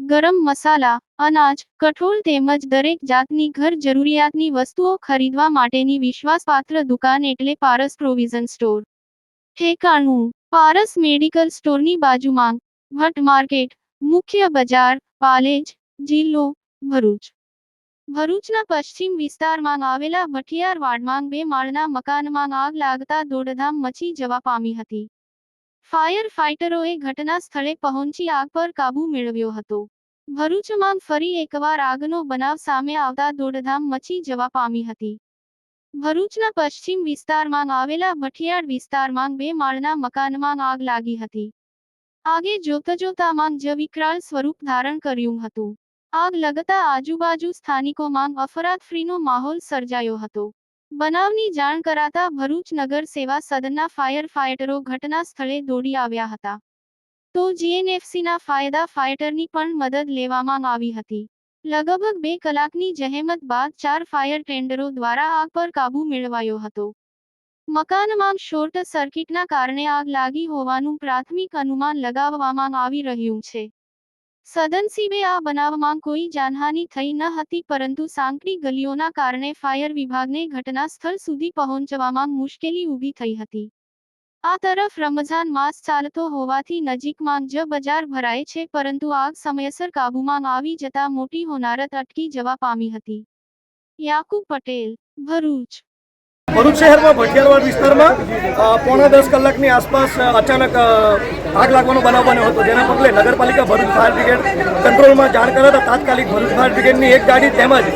ગરમ મસાલા, અનાજ, કઠોળ તેમજ દરેક જાતની ઘર જરૂરિયાતની વસ્તુઓ ખરીદવા માટેની વિશ્વાસપાત્ર દુકાન એટલે પારસ પ્રોવિઝન સ્ટોર. ઠેકાણું. પારસ મેડિકલ સ્ટોરની બાજુમાં. ભટ્ટ માર્કેટ. મુખ્ય બજાર, પાલેજ, જિલ્લો, ભરૂચ. ભરૂચના પશ્ચિમ વિસ્તારમાં આવેલા ભઠિયાર વાડમાં બે માળના મકાનમાં આગ લાગતા દોડધામ મચી જવા પામી હતી. ફાયર ફાઇટરોએ ઘટના સ્થળે પહોંચી આગ પર કાબૂ મેળવ્યો હતો. ભરૂચમાં ફરી એકવાર આગનો બનાવ સામે આવતા દોડધામ મચી જવા પામી હતી. ભરૂચના પશ્ચિમ વિસ્તારમાં આવેલા ભઠિયાળ વિસ્તારમાં બે માળના મકાનમાં આગ લાગી હતી. આગે જોતા જોતામાં જ વિકરાળ સ્વરૂપ ધારણ કર્યું હતું. આગ લગતા આજુબાજુ સ્થાનિકોમાં અફરાતફરીનો માહોલ સર્જાયો હતો. બનાવની જાણ કરાતા ભરૂચ નગર સેવા સદનના ફાયર ફાઇટરો ઘટના સ્થળે દોડી આવ્યા હતા. તો જીએનએફસીના ફાયદા ફાઇટરની પણ મદદ લેવામાં આવી હતી. લગભગ બે કલાકની જહેમત બાદ ચાર ફાયર ટેન્ડરો દ્વારા આગ પર કાબૂ મેળવાયો હતો. મકાનમાં શોર્ટ સર્કિટના કારણે આગ લાગી હોવાનું પ્રાથમિક અનુમાન લગાવવામાં આવી રહ્યું છે. સદનસીબે આ બનાવમાં કોઈ જાનહાનિ થઈ ન હતી પરંતુ સાંકડી ગલીઓના કારણે ફાયર વિભાગને ઘટના સ્થળ સુધી પહોંચવામાં મુશ્કેલી ઊભી થઈ હતી. આ તરફ રમઝાન માસ ચાલતો હોવાથી નજીકમાં જ બજાર ભરાય છે પરંતુ આગ સમયસર કાબૂમાં આવી જતા મોટી હોનારત અટકી જવા પામી હતી. યાકુબ પટેલ, ભરૂચ. ભરૂચ શહેરમાં ભટિયારવાડ વિસ્તારમાં પોણા દસ કલાકની આસપાસ અચાનક આગ લાગવાનો બનાવ બન્યો હતો, જેના પગલે નગરપાલિકા ભરૂચ ફાયર બ્રિગેડ કંટ્રોલમાં જાણ કરાતા તાત્કાલિક ભરૂચ ફાયર બ્રિગેડની એક ગાડી તેમજ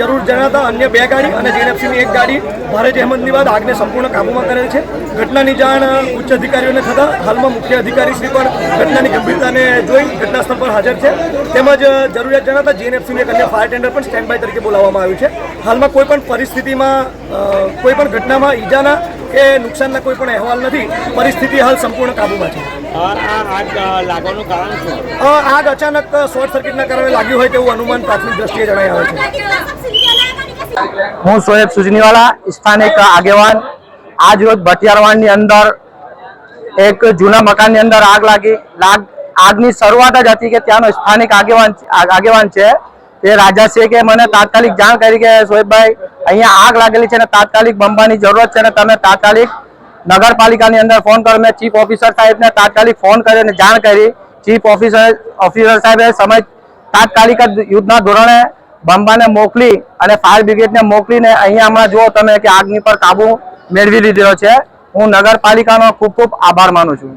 જરૂર જણાતા અન્ય બે ગાડી અને જીએનએફસીની એક ગાડી ભારે જહેમતની બાદ આગને સંપૂર્ણ કાબૂમાં કરેલ છે. ઘટનાની જાણ ઉચ્ચ અધિકારીઓને થતાં હાલમાં મુખ્ય અધિકારી શ્રી પણ ઘટનાની ગંભીરતાને જોઈ ઘટના સ્થળ પર હાજર છે. તેમજ જરૂરિયાત જણાતા જીએનએફસીનું એક અન્ય ફાયર ટેન્ડર પણ સ્ટેન્ડ તરીકે બોલાવવામાં આવ્યું છે. હાલમાં કોઈ પણ પરિસ્થિતિમાં કોઈ પણ ઘટનામાં ઈજાના કે નુકસાનના કોઈ પણ અહેવાલ નથી. પરિસ્થિતિ હાલ સંપૂર્ણ કાબૂમાં છે. આગ અ, લાગવાનું કારણ શું? અ, અચાનક શોર્ટ સર્કિટના કારણે લાગ્યું હોય તેવું અનુમાન પ્રાથમિક દ્રષ્ટિએ જણાય આવે છે. હું સોએબ સુજનીવાલા સ્થાનિક આગેવાન. આજ રોજ ભટિયારવાડની અંદર એક જૂના મકાનની અંદર આગ લાગી. લાગ આગની શરૂઆત જ હતી કે ત્યાંનો સ્થાનિક આગેવાન આગેવાન છે. તે રાજા છે કે મને તાત્કાલિક જાણ કરી કે સોએબભાઈ અહીંયા આગ લાગેલી છે અને તાત્કાલિક બંબાની જરૂરત છે અને તમે તાત્કાલિક નગરપાલિકાની અંદર ફોન કરો. મેં ચીફ ઓફિસર સાહેબને તાત્કાલિક ફોન કરી અને જાણ કરી. ચીફ ઓફિસર ઓફિસર સાહેબે સમય તાત્કાલિક જ યુદ્ધના ધોરણે બંબાને મોકલી અને ફાયર બ્રિગેડને મોકલીને અહીંયા હમણાં જુઓ તમે કે આગની પર કાબુ મેળવી લીધેલો છે. હું નગરપાલિકાનો ખૂબ ખૂબ આભાર માનું છું.